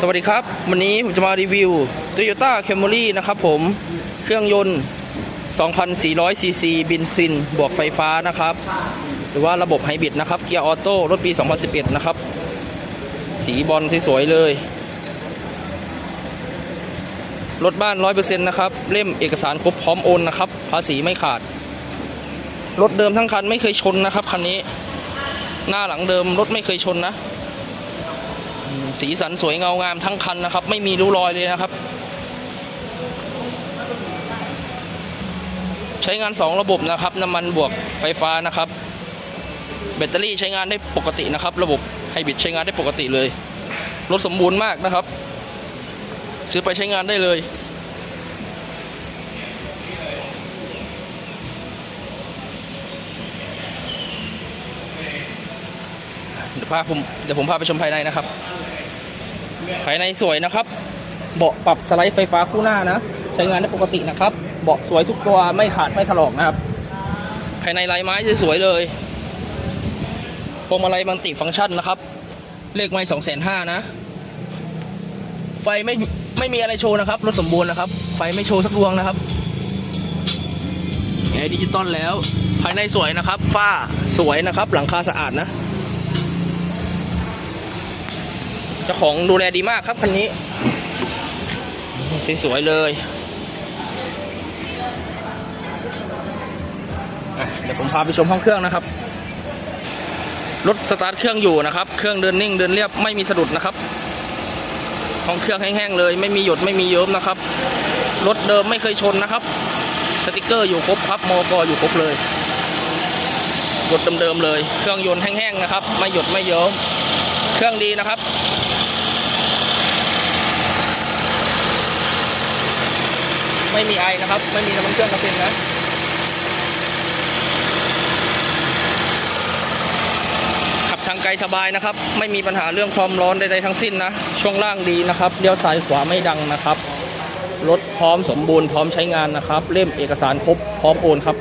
สวัสดีครับ วันนี้ผมจะมารีวิว Toyota Camry นะครับผมเครื่องยนต์ 2,400 ซีซีบินซิน บวกไฟฟ้านะครับ หรือว่าระบบไฮบริดนะครับ เกียร์ออโต้รถปี 2011 นะครับ สีบอลสวยๆเลย รถบ้าน 100%นะครับ เล่มเอกสารครบพร้อมโอนนะครับ ภาษีไม่ขาด รถเดิมทั้งคันไม่เคยชนนะครับ คันนี้ หน้าหลังเดิมรถไม่เคยชนนะ สีสันสวยเงางามทั้งคันนะครับ ไม่มีริ้วรอยเลยนะครับ ใช้งาน 2 ระบบนะครับ น้ำมันบวกไฟฟ้านะครับ แบตเตอรี่ใช้งานได้ปกตินะครับ ระบบไฮบริดใช้งานได้ปกติเลยรถสมบูรณ์มากนะครับ ซื้อไปใช้งานได้เลยเดี๋ยวพาผมเดี๋ยวผมพาไปชมภายในนะครับ ภายในสวยนะครับ เบาะปรับสไลด์ไฟฟ้าคู่หน้านะ ใช้งานได้ปกตินะครับ เบาะสวยทุกตัวไม่ขาดไม่ถลอกนะครับ ภายในลายไม้สวยๆเลยพวงมาลัยมันติฟังก์ชันนะครับ เลขไม้สองแสนห้านะ ไฟไม่ไม่มีอะไรโชว์นะครับ รถสมบูรณ์นะครับ ไฟไม่โชว์สักดวงนะครับแอร์ดิจิตอลแล้ว ภายในสวยนะครับ ฝ้าสวยนะครับ หลังคาสะอาดนะ เจ้าของดูแลดีมากครับคันนี้สวยๆเลยเดี๋ยวผมพาไปชมห้องเครื่องนะครับ รถสตาร์ทเครื่องอยู่นะครับ เครื่องเดินนิ่งเดินเรียบไม่มีสะดุดนะครับ ห้องเครื่องแห้งๆเลย ไม่มีหยดไม่มีเยิ้มนะครับ รถเดิมไม่เคยชนนะครับ สติกเกอร์อยู่ครบครับมอกอยู่ครบเลยรถเดิมๆเลย เครื่องยนต์แห้งๆนะครับ ไม่หยดไม่เยิ้ม เครื่องดีนะครับ ไม่มีไอนะครับ ไม่มีน้ำมันเครื่องกระเซ็นนะขับทางไกลสบายนะครับ ไม่มีปัญหาเรื่องความร้อนใดๆทั้งสิ้นนะ ช่วงล่างดีนะครับเลี้ยวซ้ายขวาไม่ดังนะครับรถพร้อมสมบูรณ์พร้อมใช้งานนะครับ เล่มเอกสารครบพร้อมโอนครับ